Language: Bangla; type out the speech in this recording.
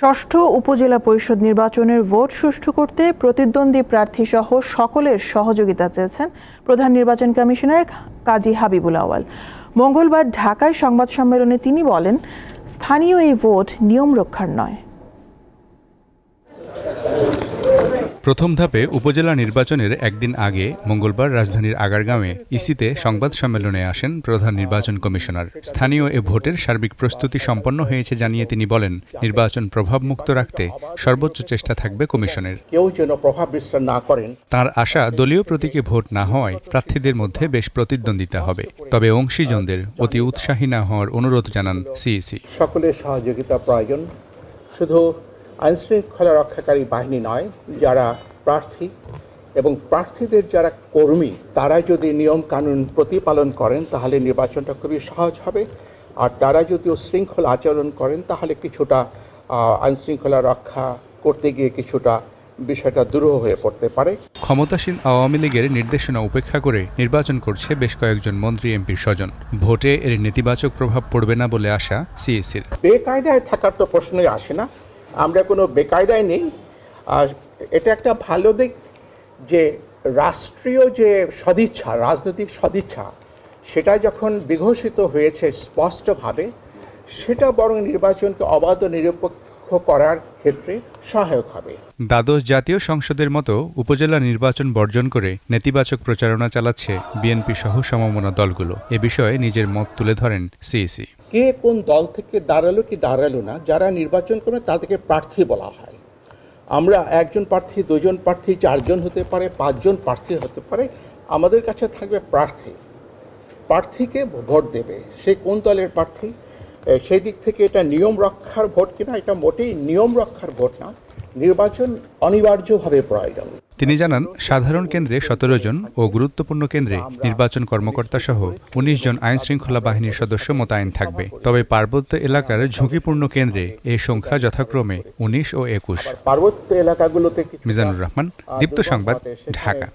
ষষ্ঠ উপজেলা পরিষদ নির্বাচনের ভোট সুষ্ঠু করতে প্রতিদ্বন্দ্বী প্রার্থী সহ সকলের সহযোগিতা চেয়েছেন প্রধান নির্বাচন কমিশনার কাজী হাবিবুল আওয়াল মঙ্গলবার ঢাকায় সংবাদ সম্মেলনে তিনি বলেন, স্থানীয় এই ভোট নিয়ম রক্ষার নয়। প্রথম ধাপে উপজেলা নির্বাচনের একদিন আগে মঙ্গলবার রাজধানীর আগারগাঁওয়ে ইসিতে সংবাদ সম্মেলনে আসেন প্রধান নির্বাচন কমিশনার। স্থানীয় এ ভোটের সার্বিক প্রস্তুতি সম্পন্ন হয়েছে জানিয়ে তিনি বলেন নির্বাচন প্রভাবমুক্ত রাখতে সর্বোচ্চ চেষ্টা থাকবে কমিশনের। কেউ যেন প্রভাব বিস্তার না করেন। তার আশা দলীয় প্রতীকে ভোট না হওয়ায় প্রার্থীদের মধ্যে বেশ প্রতিদ্বন্দ্বিতা হবে। তবে অংশীজনদের অতি উৎসাহী না হওয়ার অনুরোধ জানান সিইসি। সকলের সহযোগিতা প্রয়োজন। শুধু আইনশৃঙ্খলা রক্ষাকারী বাহিনী নয় যারা প্রার্থী এবং প্রার্থীদের যারা কর্মী তারা যদি নিয়ম কানুন প্রতিপালন করেন তাহলে নির্বাচনটা খুবই সহজ হবে। আর তারা যদি শৃঙ্খল আচরণ করেন তাহলে কিছুটা আইন শৃঙ্খলা রক্ষা করতে গিয়ে কিছুটা বিষয়টা দুরূহ হয়ে পড়তে পারে। ক্ষমতাসীন আওয়ামী লীগের নির্দেশনা উপেক্ষা করে নির্বাচন করছে বেশ কয়েকজন মন্ত্রী এমপির স্বজন। ভোটে এর নেতিবাচক প্রভাব পড়বে না বলে আশা সিইসির বেকায়দায় থাকার তো প্রশ্নই আসে না। আমরা কোনো বেকায়দায় নেই। আর এটা একটা ভালো দিক যে রাষ্ট্রীয় যে সদিচ্ছা, রাজনৈতিক সদিচ্ছা, সেটা যখন বিঘোষিত হয়েছে স্পষ্টভাবে, সেটা বরং নির্বাচনকে অবাধ ও নিরপেক্ষ করার ক্ষেত্রে সহায়ক হবে। দ্বাদশ জাতীয় সংসদের মতো উপজেলা নির্বাচন বর্জন করে নেতিবাচক প্রচারণা চালাচ্ছে বিএনপি সহ সমমনা দলগুলো। এ বিষয়ে নিজের মত তুলে ধরেন সিইসি। কে কোন দল থেকে দাঁড়াল কি দাঁড়াল না যারা নির্বাচন করবে তাদেরকে প্রার্থী বলা হয়। আমরা একজন প্রার্থী দুজন প্রার্থী চারজন হতে পারে পাঁচজন প্রার্থী হতে পারে আমাদের কাছে থাকবে প্রার্থী। প্রার্থীকে ভোট দেবে। সে কোন দলের প্রার্থী? সেই দিক থেকে এটা নিয়ম রক্ষার ভোট কিনা এটা মোটেই নিয়ম রক্ষার ভোট না। নির্বাচন অনিবার্যভাবে প্রয়োজন। তিনি জানান সাধারণ কেন্দ্রে সতেরো জন ও গুরুত্বপূর্ণ কেন্দ্রে নির্বাচন কর্মকর্তা সহ উনিশ জন আইন শৃঙ্খলা বাহিনীর সদস্য মোতায়েন থাকবে। তবে পার্বত্য এলাকার ঝুঁকিপূর্ণ কেন্দ্রে এই সংখ্যা যথাক্রমে উনিশ ও একুশ। পার্বত্য এলাকাগুলোতে মিজানুর রহমান দীপ্ত সংবাদ ঢাকা।